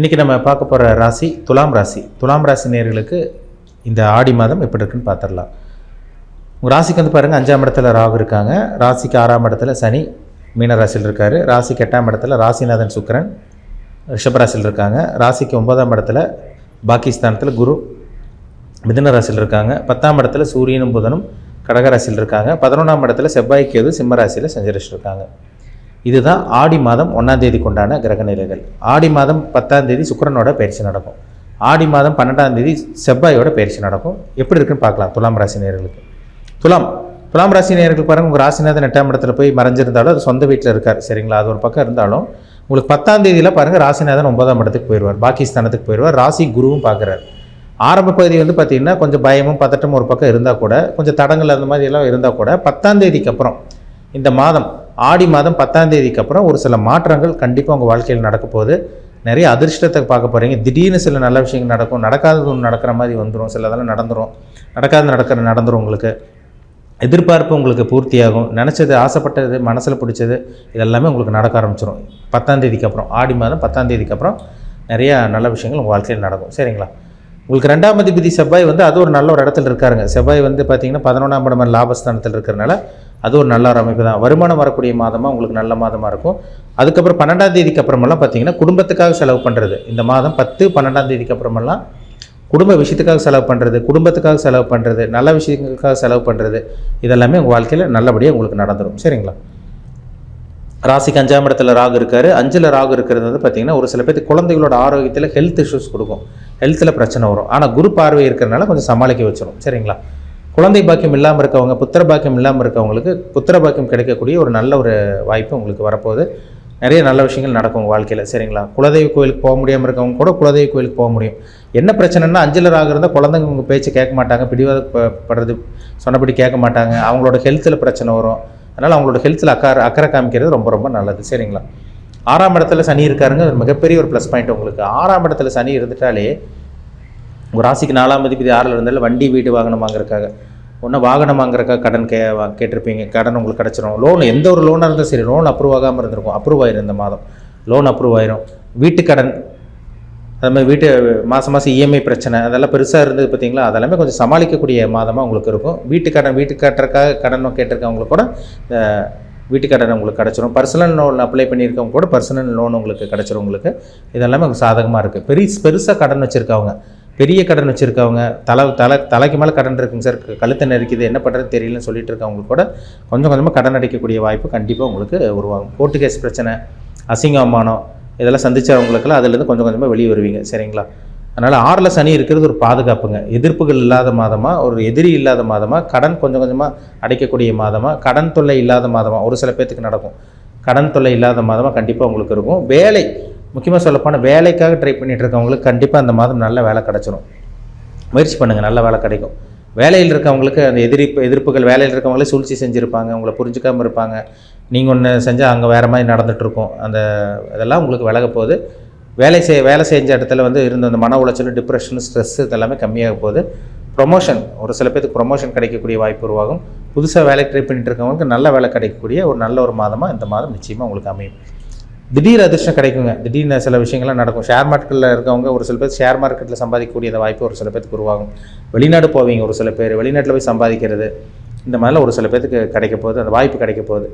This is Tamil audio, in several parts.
இன்றைக்கி நம்ம பார்க்க போகிற ராசி துலாம் ராசி. துலாம் ராசி நேர்களுக்கு இந்த ஆடி மாதம் எப்படி இருக்குன்னு பார்த்துடலாம். உங்கள் ராசிக்கு வந்து பாருங்கள் அஞ்சாம் இடத்துல ராகு இருக்காங்க. ராசிக்கு ஆறாம் இடத்துல சனி மீன ராசியில் இருக்கார். ராசிக்கு எட்டாம் இடத்துல ராசிநாதன் சுக்கிரன் ரிஷபராசியில் இருக்காங்க. ராசிக்கு ஒன்பதாம் இடத்துல பாகிஸ்தானத்தில் குரு மிதுன ராசியில் இருக்காங்க. பத்தாம் இடத்துல சூரியனும் புதனும் கடகராசியில் இருக்காங்க. பதினொன்றாம் இடத்துல செவ்வாய்க்கு எது சிம்ம ராசியில் செஞ்சரிச்சிருக்காங்க இருக்காங்க. இதுதான் ஆடி மாதம் ஒன்றாம் கொண்டான கிரக நிலைகள். ஆடி மாதம் பத்தாம் தேதி சுக்கிரனோட பயிற்சி நடக்கும். ஆடி மாதம் பன்னெண்டாம் தேதி செவ்வாயோட பயிற்சி நடக்கும். எப்படி இருக்குன்னு பார்க்கலாம் துலாம் ராசி நேர்களுக்கு துலாம் துலாம் ராசி நேர்களுக்கு பாருங்கள் உங்கள் ராசிநாதன் எட்டாம் இடத்துல போய் மறைஞ்சிருந்தாலும் அது சொந்த வீட்டில் இருக்கார் சரிங்களா? அது ஒரு பக்கம் இருந்தாலும் உங்களுக்கு பத்தாம் தேதியில் பாருங்கள் ராசிநாதன் ஒன்பதாம் இடத்துக்கு போயிடுவார் பாகிஸ்தானத்துக்கு போயிடுவார் ராசி குருவும் பார்க்குறாரு. ஆரம்ப பகுதி வந்து பார்த்திங்கன்னா கொஞ்சம் பயமும் பதட்டமும் ஒரு பக்கம் இருந்தால் கூட கொஞ்சம் தடங்கள் அந்த மாதிரி எல்லாம் இருந்தால் கூட பத்தாம் தேதிக்கு அப்புறம் இந்த மாதம் ஆடி மாதம் பத்தாம் தேதிக்கு அப்புறம் ஒரு சில மாற்றங்கள் கண்டிப்பாக உங்கள் வாழ்க்கையில் நடக்க போகுது. நிறைய அதிர்ஷ்டத்தை பார்க்க போகிறீங்க திடீர்னு சில நல்ல விஷயங்கள் நடக்கும். நடக்காதது ஒன்று நடக்கிற மாதிரி வந்துடும் சில இதெல்லாம் நடந்துடும் நடக்காது நடக்கிற நடந்துடும் உங்களுக்கு. எதிர்பார்ப்பு உங்களுக்கு பூர்த்தியாகும். நினச்சது ஆசைப்பட்டது மனசில் பிடிச்சது இதெல்லாமே உங்களுக்கு நடக்க ஆரம்பிச்சிடும் பத்தாம் தேதிக்கு அப்புறம் ஆடி மாதம் பத்தாம் தேதிக்கு அப்புறம் நிறையா நல்ல விஷயங்கள் உங்கள் வாழ்க்கையில் நடக்கும். சரிங்களா? உங்களுக்கு ரெண்டாம் அதிபதி செவ்வாய் வந்து அது ஒரு நல்ல ஒரு இடத்துல இருக்காருங்க. செவ்வாய் வந்து பார்த்தீங்கன்னா பதினொன்றாம் இடம் லாபஸ்தானத்தில் இருக்கிறனால அது ஒரு நல்ல ஒரு அமைப்பு தான். வருமானம் வரக்கூடிய மாதமாக உங்களுக்கு நல்ல மாதமாக இருக்கும். அதுக்கப்புறம் பன்னெண்டாம் தேதிக்கு அப்புறமெல்லாம் பார்த்தீங்கன்னா குடும்பத்துக்காக செலவு பண்ணுறது இந்த மாதம் பத்து பன்னெண்டாம் தேதிக்கு அப்புறமெல்லாம் குடும்ப விஷயத்துக்காக செலவு பண்ணுறது குடும்பத்துக்காக செலவு பண்ணுறது நல்ல விஷயங்களுக்காக செலவு பண்ணுறது இதெல்லாமே உங்கள் வாழ்க்கையில் நல்லபடியாக உங்களுக்கு நடந்துடும் சரிங்களா? ராசிக்கு அஞ்சாம் இடத்துல ராகு இருக்காரு. அஞ்சில் ராகு இருக்கிறது வந்து பார்த்தீங்கன்னா ஒரு சில பேருக்கு குழந்தைகளோட ஆரோக்கியத்தில் ஹெல்த் இஷ்யூஸ் கொடுக்கும். ஹெல்த்தில் பிரச்சனை வரும். ஆனால் குரு பார்வை இருக்கிறனால கொஞ்சம் சமாளிக்க வச்சிடும் சரிங்களா? குழந்தை பாக்கியம் இல்லாமல் இருக்கவங்க புத்திர பாக்கியம் இல்லாமல் இருக்கவங்களுக்கு புத்திர பாக்கியம் கிடைக்கக்கூடிய ஒரு நல்ல ஒரு வாய்ப்பு உங்களுக்கு வரப்போகுது. நிறைய நல்ல விஷயங்கள் நடக்கும் உங்கள் வாழ்க்கையில் சரிங்களா? குலதெய்வ கோயிலுக்கு போக முடியாமல் இருக்கவங்க கூட குலதெய்வ கோயிலுக்கு போக முடியும். என்ன பிரச்சனைனா அஞ்சலர் ராகு இருந்தால் குழந்தைங்க உங்கள் பேச்சு கேட்க மாட்டாங்க பிடிவாத படுறது சொன்னபடி கேட்க மாட்டாங்க. அவங்களோட ஹெல்த்தில் பிரச்சனை வரும். அதனால் அவங்களோட ஹெல்த்தில் அக்கறை அக்கறை காமிக்கிறது ரொம்ப ரொம்ப நல்லது சரிங்களா? ஆறாம் இடத்துல சனி இருக்காருங்க மிகப்பெரிய ஒரு ப்ளஸ் பாயிண்ட் உங்களுக்கு. ஆறாம் இடத்துல சனி இருந்துட்டாலே உங்கள் ராசிக்கு நாலாம் அதிபதி ஆறில் இருந்தாலும் வண்டி வீடு வாகனம் வாங்குறதுக்காக ஒன்று வாகனம் வாங்குறக்காக கடன் கே வா கேட்டிருப்பீங்க. கடன் உங்களுக்கு கிடச்சிரும். லோன் எந்த ஒரு லோனாக இருந்தாலும் சரி லோன் அப்ரூவ் ஆகாமல் இருந்திருக்கும். அப்ரூவ் ஆயிரும் இந்த மாதம். லோன் அப்ரூவ் ஆயிரும். வீட்டு கடன் அது மாதிரி வீட்டு மாதம் மாதம் இஎம்ஐ பிரச்சனை அதெல்லாம் பெருசாக இருந்தது பார்த்தீங்களா அதெல்லாமே கொஞ்சம் சமாளிக்கக்கூடிய மாதமாக உங்களுக்கு இருக்கும். வீட்டு கடன் வீட்டு கட்டுறக்காக கடன் கேட்டிருக்கவங்களுக்கு கூட வீட்டு கடன் உங்களுக்கு கிடச்சிரும். பர்சனல் லோன் அப்ளை பண்ணியிருக்கவங்க கூட பர்சனல் லோன் உங்களுக்கு கிடச்சிரும் உங்களுக்கு. இதெல்லாமே சாதகமாக இருக்குது பெரிய பெருசாக கடன் வச்சுருக்கவங்க. பெரிய கடன் வச்சுருக்கவங்க தலை தலை தலைக்கு மேலே கடன் இருக்குங்க சார். கழுத்தை நெருக்குது என்ன பண்ணுறது தெரியலன்னு சொல்லிட்டு இருக்கவங்க கூட கொஞ்சம் கொஞ்சமாக கடன் அடைக்கக்கூடிய வாய்ப்பு கண்டிப்பாக உங்களுக்கு உருவாகும். கோர்ட்டு கேஸ் பிரச்சனை அசிங்க அவமானம் இதெல்லாம் சந்தித்தவங்களுக்கெல்லாம் அதுலேருந்து கொஞ்சம் கொஞ்சமாக வெளியே வருவீங்க சரிங்களா? அதனால் ஆறில் சனி இருக்கிறது ஒரு பாதுகாப்புங்க. எதிர்ப்புகள் இல்லாத மாதமாக ஒரு எதிரி இல்லாத மாதமாக கடன் கொஞ்சம் கொஞ்சமாக அடைக்கக்கூடிய மாதமாக கடன் தொல்லை இல்லாத மாதமாக ஒரு சில பேர்த்துக்கு நடக்கும். கடன் தொல்லை இல்லாத மாதமாக கண்டிப்பாக உங்களுக்கு இருக்கும். வேலை முக்கியமாக சொல்லப்போனால் வேலைக்காக ட்ரை பண்ணிகிட்டு இருக்கவங்களுக்கு கண்டிப்பாக அந்த மாதம் நல்ல வேலை கிடச்சிரும். முயற்சி பண்ணுங்கள் நல்ல வேலை கிடைக்கும். வேலையில் இருக்கவங்களுக்கு அந்த எதிர்ப்பு எதிர்ப்புகள் வேலையில் இருக்கவங்களே சூழ்ச்சி செஞ்சுருப்பாங்க உங்களை புரிஞ்சுக்காமல் இருப்பாங்க. நீங்கள் ஒன்று செஞ்சால் அங்கே வேறு மாதிரி நடந்துகிட்ருக்கும் அந்த இதெல்லாம் உங்களுக்கு விலக போகுது. வேலை செய் வேலை செஞ்ச இடத்துல வந்து இருந்த அந்த மன உளைச்சல் டிப்ரெஷன் ஸ்ட்ரெஸ் இதெல்லாமே கம்மியாக போகுது. ப்ரொமோஷன் ஒரு சில பேருக்கு ப்ரொமோஷன் கிடைக்கக்கூடிய வாய்ப்பு உருவாகும். புதுசாக வேலை ட்ரை பண்ணிட்டு இருக்கவங்களுக்கு நல்ல வேலை கிடைக்கக்கூடிய ஒரு நல்ல ஒரு மாதமாக இந்த மாதம் நிச்சயமாக உங்களுக்கு அமையும். திடீர் அதிர்ஷ்டம் கிடைக்குங்க. திடீர்னு சில விஷயங்கள்லாம் நடக்கும். ஷேர் மார்க்கெட்டில் இருக்கவங்க ஒரு சில பேர் ஷேர் மார்க்கெட்டில் சம்பாதிக்கக்கூடிய அந்த வாய்ப்பு ஒரு சில பேருக்கு உருவாகும். வெளிநாடு போவீங்க ஒரு சில பேர். வெளிநாட்டில் போய் சம்பாதிக்கிறது. இந்த மாதிரிலாம் ஒரு சில பேருக்கு கிடைக்க போகுது. அந்த வாய்ப்பு கிடைக்க போகுது.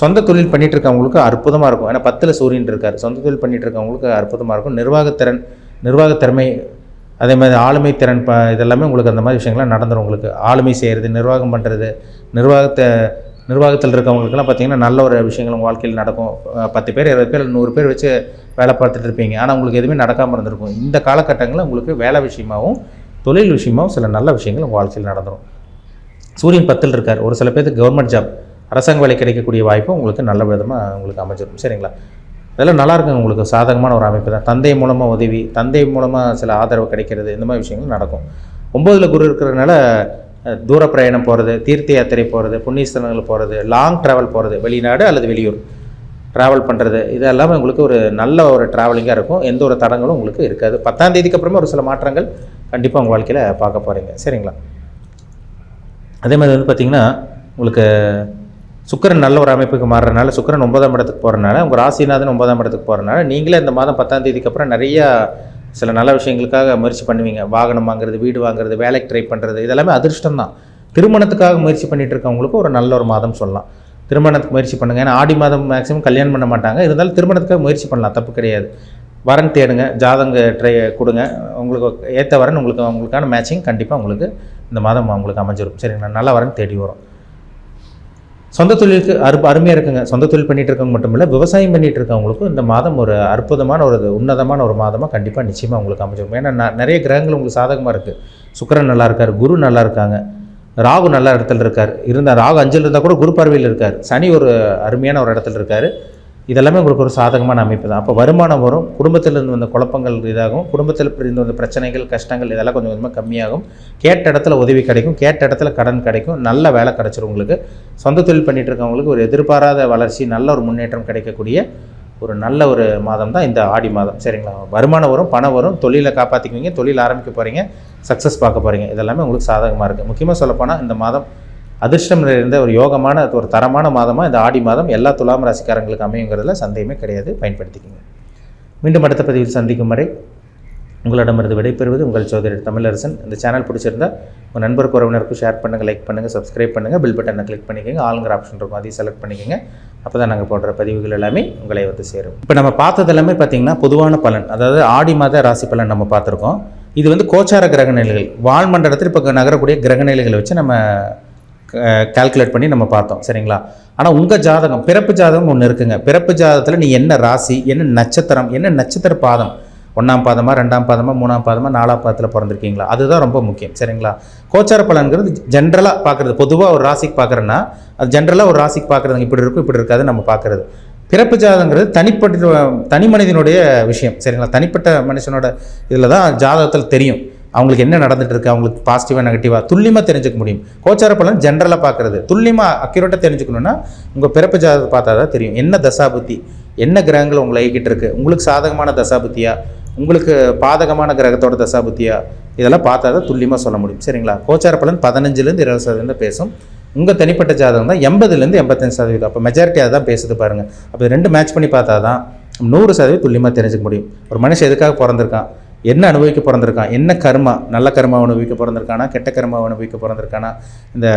சொந்த தொழில் பண்ணிட்டு இருக்கவங்களுக்கு அற்புதமாக இருக்கும். ஏன்னா பத்தில் சூரியன் இருக்கார். சொந்த தொழில் பண்ணிட்டு இருக்கவங்களுக்கு அற்புதமாக இருக்கும். நிர்வாகத்திறன் நிர்வாகத்திறமை அதே மாதிரி ஆளுமை திறன் ப இதெல்லாமே உங்களுக்கு அந்த மாதிரி விஷயங்கள்லாம் நடந்துடும் உங்களுக்கு. ஆளுமை செய்கிறது நிர்வாகம் பண்ணுறது நிர்வாகத்தை நிர்வாகத்தில் இருக்கவங்களுக்குலாம் பார்த்தீங்கன்னா நல்ல ஒரு விஷயங்கள் உங்கள் வாழ்க்கையில் நடக்கும். பத்து பேர் இருபது பேர் நூறு பேர் வச்சு வேலை பார்த்துட்டு இருப்பீங்க. ஆனால் உங்களுக்கு எதுவுமே நடக்காமல் இருந்திருக்கும். இந்த காலகட்டங்களில் உங்களுக்கு வேலை விஷயமாகவும் தொழில் விஷயமாகவும் சில நல்ல விஷயங்கள் உங்கள் வாழ்க்கையில் நடந்துடும் சூரியன் பத்தில் இருக்கார். ஒரு சில பேருக்கு கவர்மெண்ட் ஜாப் அரசாங்க வேலை கிடைக்கக்கூடிய வாய்ப்பு உங்களுக்கு நல்ல விதமாக உங்களுக்கு அமைஞ்சிடும் சரிங்களா? இதெல்லாம் நல்லா இருக்குங்க. உங்களுக்கு சாதகமான ஒரு அமைப்பு தான். தந்தை மூலமாக உதவி தந்தை மூலமாக சில ஆதரவு கிடைக்கிறது இந்த மாதிரி விஷயங்கள் நடக்கும். ஒம்போதில் குரு இருக்கிறதுனால தூர பிரயாணம் போகிறது தீர்த்த யாத்திரை போகிறது புண்ணியஸ்தலங்கள் போகிறது லாங் ட்ராவல் போகிறது வெளிநாடு அல்லது வெளியூர். ட்ராவல் பண்ணுறது இது எல்லாமே உங்களுக்கு ஒரு நல்ல ஒரு ட்ராவலிங்காக இருக்கும். எந்த ஒரு தடங்களும் உங்களுக்கு இருக்காது. பத்தாம் தேதிக்கு அப்புறமா ஒரு சில மாற்றங்கள் கண்டிப்பாக உங்கள் வாழ்க்கையில் பார்க்க போகிறீங்க சரிங்களா? அதே மாதிரி வந்து பார்த்திங்கன்னா உங்களுக்கு சுக்கிரன் நல்ல ஒரு அமைப்புக்கு மாறுறதுனால சுக்கிரன் ஒன்பதாம் இடத்துக்கு போகிறனால உங்கள் ராசிநாதன் ஒன்பதாம் இடத்துக்கு போகிறனால நீங்களே இந்த மாதம் பத்தாம் தேதிக்கு அப்புறம் நிறையா சில நல்ல விஷயங்களுக்காக முயற்சி பண்ணுவீங்க. வாகனம் வாங்குறது வீடு வாங்குறது வேலைக்கு ட்ரை பண்ணுறது இதெல்லாமே அதிர்ஷ்டம் தான். திருமணத்துக்காக முயற்சி பண்ணிகிட்டு இருக்கவங்களுக்கு ஒரு நல்ல ஒரு மாதம் சொல்லலாம். திருமணத்துக்கு முயற்சி பண்ணுங்க. ஏன்னா ஆடி மாதம் மேக்ஸிமம் கல்யாணம் பண்ண மாட்டாங்க. இருந்தாலும் திருமணத்துக்காக முயற்சி பண்ணலாம். தப்பு கிடையாது. வரன் தேடுங்க. ஜாதங்க ட்ரை கொடுங்க. உங்களுக்கு ஏற்ற வரன் உங்களுக்கு உங்களுக்கான மேட்சிங் கண்டிப்பாக உங்களுக்கு இந்த மாதம் உங்களுக்கு அமைஞ்சிடும் சரிங்களா? நல்ல வரன் தேடி வரும். சொந்த தொழிலுக்கு அரு அருமையாக இருக்குங்க. சொந்த தொழில் பண்ணிட்டு இருக்கவங்க மட்டும் இல்லை விவசாயம் பண்ணிட்டு இருக்கவங்களுக்கும் இந்த மாதம் ஒரு அற்புதமான ஒரு உன்னதமான ஒரு மாதமாக கண்டிப்பாக நிச்சயமாக உங்களுக்கு அமைச்சிருக்கும் ஏன்னா நிறைய கிரகங்கள் உங்களுக்கு சாதகமாக இருக்குது சுக்கிரன் நல்லா இருக்கார் குரு நல்லா இருக்காங்க. ராகு நல்ல இடத்துல இருக்கார். இருந்தால் ராகு அஞ்சல் இருந்தால் கூட குரு பார்வையில் இருக்கார். சனி ஒரு அருமையான ஒரு இடத்துல இருக்கார். இதெல்லாமே உங்களுக்கு ஒரு சாதகமான அமைப்பு தான். அப்போ வருமானம் வரும் குடும்பத்தில் இருந்து வந்த குழப்பங்கள் இதாகும். குடும்பத்தில் இருந்து வந்த பிரச்சனைகள் கஷ்டங்கள் இதெல்லாம் கொஞ்சம் கொஞ்சமாக கம்மியாகும். கேட்ட இடத்துல உதவி கிடைக்கும் கேட்ட இடத்துல கடன் கிடைக்கும் நல்ல வேலை கிடச்சிரும் உங்களுக்கு. சொந்த தொழில் பண்ணிட்டு இருக்கவங்களுக்கு ஒரு எதிர்பாராத வளர்ச்சி நல்ல ஒரு முன்னேற்றம் கிடைக்கக்கூடிய ஒரு நல்ல ஒரு மாதம் தான் இந்த ஆடி மாதம். சரிங்களா? வருமானம் வரும் பணம் வரும் தொழிலை காப்பாற்றிக்குவீங்க தொழில் ஆரம்பிக்க போகிறீங்க சக்ஸஸ் பார்க்க போகிறீங்க இதெல்லாமே உங்களுக்கு சாதகமாக இருக்குது முக்கியமாக சொல்லப்போனால் இந்த மாதம் அதிர்ஷ்டம் நிறைந்த ஒரு யோகமான ஒரு தரமான மாதமாக இந்த ஆடி மாதம் எல்லா துலாம் ராசிக்காரங்களுக்கு அமையுங்கிறதுல சந்தேகமே கிடையாது. பயன்படுத்திக்கோங்க. மீண்டும் அடுத்த பதிவில் சந்திக்கும் வரை உங்களிடமிருந்து விடைபெறுவது உங்கள் சோதரி தமிழரசன். இந்த சேனல் பிடிச்சிருந்தா உங்கள் நண்பருக்கு உறவினருக்கும் ஷேர் பண்ணுங்கள் லைக் பண்ணுங்கள் சப்ஸ்கிரைப் பண்ணுங்கள் பில் பட்டனை கிளிக் பண்ணிக்கோங்க. ஆளுங்கிற ஆப்ஷன் இருக்கும். அதையும் செலக்ட் பண்ணிக்கோங்க. அப்போ தான் நாங்கள் போடுற பதிவுகள் எல்லாமே உங்களை வந்து சேரும். இப்போ நம்ம பார்த்தது எல்லாமே பார்த்திங்கன்னா பொதுவான பலன். அதாவது ஆடி மாத ராசி பலன் நம்ம பார்த்துருக்கோம். இது வந்து கோச்சார கிரக நிலைகள். வால்மண்டலத்தில் இப்போ நகரக்கூடிய கிரக நிலைகளை வச்சு நம்ம கால்குலேட் பண்ணி நம்ம பார்த்தோம். சரிங்களா? ஆனால் உங்கள் ஜாதகம் பிறப்பு ஜாதகம் ஒன்று இருக்குங்க. பிறப்பு ஜாதகத்தில் நீ என்ன ராசி என்ன நட்சத்திரம் என்ன நட்சத்திர பாதம்? ஒன்றாம் பாதமாக ரெண்டாம் பாதமாக மூணாம் பாதமாக நாலாம் பாதத்தில் பிறந்திருக்கீங்களா? அதுதான் ரொம்ப முக்கியம். சரிங்களா? கோச்சார பலன்கிறது ஜென்ரலாக பார்க்குறது. பொதுவாக ஒரு ராசிக்கு பார்க்குறேன்னா அது ஜென்ரலாக ஒரு ராசிக்கு பார்க்குறதுங்க. இப்படி இருக்கும் இப்படி இருக்காது நம்ம பார்க்குறது. பிறப்பு ஜாதகங்கிறது தனிப்பட்ட தனி மனிதனுடைய விஷயம். சரிங்களா? தனிப்பட்ட மனுஷனோட இதில் தான் ஜாதகத்தில் தெரியும். அவங்களுக்கு என்ன நடந்துட்டு இருக்கு அவங்களுக்கு பாசிட்டிவாக நெகட்டிவாக துல்லியமாக தெரிஞ்சுக்க முடியும். கோச்சார பலன் ஜென்ரலாக பார்க்குறது. துல்லியமாக அக்யூரேட்டாக தெரிஞ்சுக்கணுன்னா உங்கள் பிறப்பு ஜாதகத்தை பார்த்தா தான் தெரியும். என்ன தசாபுத்தி? என்ன கிரகங்கள் உங்களை இயக்கிட்டு இருக்கு? உங்களுக்கு சாதகமான தசாபுத்தியா? உங்களுக்கு பாதகமான கிரகத்தோட தசாபுத்தியா? இதெல்லாம் பார்த்தா தான் துல்லியமாக சொல்ல முடியும். சரிங்களா? கோச்சார பலன் பதினஞ்சுலேருந்து இருபது சதவீதம் பேசும். உங்கள் தனிப்பட்ட ஜாதகம் தான் எண்பதுலேருந்து எண்பத்தஞ்சு சதவீதம். அப்போ மெஜாரிட்டியாக தான் பேசுது பாருங்கள் அப்போ ரெண்டு மேட்ச் பண்ணி பார்த்தா தான் நூறு சதவீதம் துல்லியமாக தெரிஞ்சுக்க முடியும். ஒரு மனுஷன் எதுக்காக பிறந்திருக்கான்? என்ன அனுபவிக்க பிறந்திருக்கான்? என்ன கர்மா? நல்ல கர்மா அனுபவிக்க பிறந்திருக்கானா? கெட்ட கர்மா அனுபவிக்க பிறந்திருக்கானா? இந்த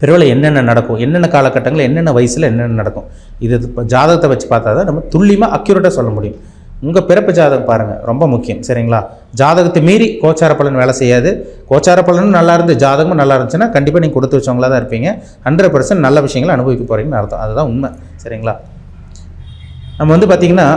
பிறவில் என்னென்ன நடக்கும்? என்னென்ன காலகட்டங்கள் என்னென்ன வயசில் என்னென்ன நடக்கும்? இது ஜாதகத்தை வச்சு பார்த்தா தான் நம்ம துல்லியமாக அக்யூரேட்டாக சொல்ல முடியும். உங்கள் பிறப்பு ஜாதகம் பாருங்கள் ரொம்ப முக்கியம். சரிங்களா? ஜாதகத்தை மீறி கோச்சார பலன் வேலை செய்யாது. கோச்சார பலனும் நல்லா இருந்து ஜாதகமும் நல்லா இருந்துச்சுன்னா கண்டிப்பாக நீங்கள் கொடுத்து வச்சவங்களா தான் இருப்பீங்க. ஹண்ட்ரட் பர்சன்ட் நல்ல விஷயங்களை அனுபவிக்க போகிறீங்கன்னு அர்த்தம். அதுதான் உண்மை. சரிங்களா? நம்ம வந்து பார்த்திங்கன்னா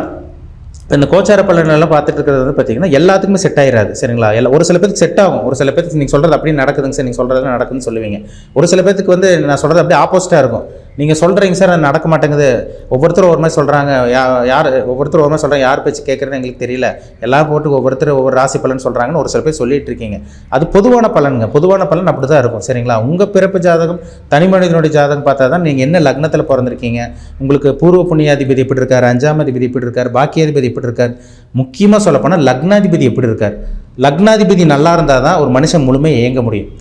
இப்போ இந்த கோச்சார பலனெல்லாம் பார்த்துட்டு இருக்கிறது வந்து பார்த்தீங்கன்னா எல்லாத்துக்குமே செட் ஆயிராது சரிங்களா? எல்லா ஒரு சில பேருக்கு செட் ஆகும். ஒரு சில பேருக்கு நீங்கள் சொல்கிறது அப்படியே நடக்குதுங்க சார் நீங்கள் சொல்கிறது நடக்குதுன்னு சொல்லுவீங்க. ஒரு சில பேருக்கு வந்து நான் சொல்கிறது அப்படியே ஆப்போசிட்டாக இருக்கும். நீங்கள் சொல்கிறீங்க சார் அது நடக்க மாட்டேங்குது. ஒவ்வொருத்தரும் ஒரு மாதிரி சொல்கிறாங்க யார் ஒவ்வொருத்தரும் ஒரு மாதிரி சொல்கிறாங்க யார் பேச்சு கேட்குறேன்னு எங்களுக்கு தெரியல. எல்லாம் போட்டு ஒவ்வொருத்தர் ஒவ்வொரு ராசி பலன் சொல்கிறாங்கன்னு ஒரு சில பேர் சொல்லிட்டு இருக்கீங்க. அது பொதுவான பலனுங்க. பொதுவான பலன் அப்படி தான் இருக்கும். சரிங்களா? உங்கள் பிறப்பு ஜாதகம் தனி மனிதனுடைய ஜாதகம் பார்த்தா தான் நீங்கள் என்ன லக்னத்தில் பிறந்திருக்கீங்க? உங்களுக்கு பூர்வ புண்ணியாதிபதி எப்படி இருக்கார் அஞ்சாம் அதிபதி எப்படி இருக்கார் பாக்கியாதிபதி எப்படி இருக்கார் முக்கியமாக சொல்லப்போனால் லக்னாதிபதி எப்படி இருக்கார் லக்னாதிபதி நல்லா இருந்தால் தான் ஒரு மனுஷன் முழுமையை இயங்க முடியும்.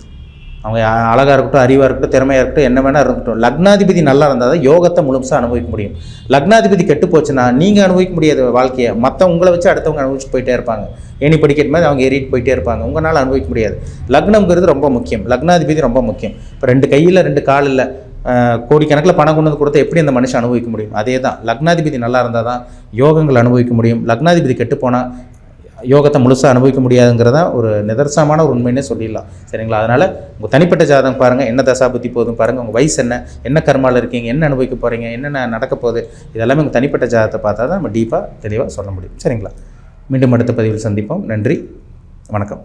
அவங்க அழகாக இருக்கட்டும் அறிவாக இருக்கட்டும் திறமையாக இருக்கட்டும் என்ன வேணால் இருக்கட்டும் லக்னாதிபதி நல்லா இருந்தால் தான் யோகத்தை முழுசாக அனுபவிக்க முடியும். லக்னாதிபதி கெட்டு போச்சுன்னா நீங்கள் அனுபவிக்க முடியாத வாழ்க்கையை மற்ற உங்களை வச்சு அடுத்தவங்க அனுபவிச்சு போயிட்டே இருப்பாங்க. ஏணி படிக்கிற மாதிரி அவங்க ஏறிட்டு போயிட்டே இருப்பாங்க. உங்களால் அனுபவிக்க முடியாது. லக்னம்ங்கிறது ரொம்ப முக்கியம். லக்னாதிபதி ரொம்ப முக்கியம். இப்போ ரெண்டு கையில் ரெண்டு கால் இல்லை. கோடிக்கணக்கில் பணம் கொண்டு வந்து கொடுத்தா எப்படி அந்த மனுஷன் அனுபவிக்க முடியும்? அதே தான் லக்னாதிபதி நல்லா இருந்தால் தான் யோகங்கள் அனுபவிக்க முடியும். லக்னாதிபதி கெட்டு போனால் யோகத்தை முழுசாக அனுபவிக்க முடியாதுங்கிறத ஒரு நிதர்சனமான ஒரு உண்மைன்னே சொல்லிடலாம். சரிங்களா? அதனால் உங்கள் தனிப்பட்ட ஜாதகம் பாருங்கள் என்ன தசாபுத்தி போதும் பாருங்கள் உங்கள் வயசு என்ன? என்ன கர்மாவில் இருக்கீங்க? என்ன அனுபவிக்க போகிறீங்க என்னென்ன நடக்க போகுது? இதெல்லாமே உங்கள் தனிப்பட்ட ஜாதகத்தை பார்த்தா தான் நம்ம டீப்பாக தெளிவாக சொல்ல முடியும். சரிங்களா? மீண்டும் அடுத்த பதிவில் சந்திப்போம். நன்றி. வணக்கம்.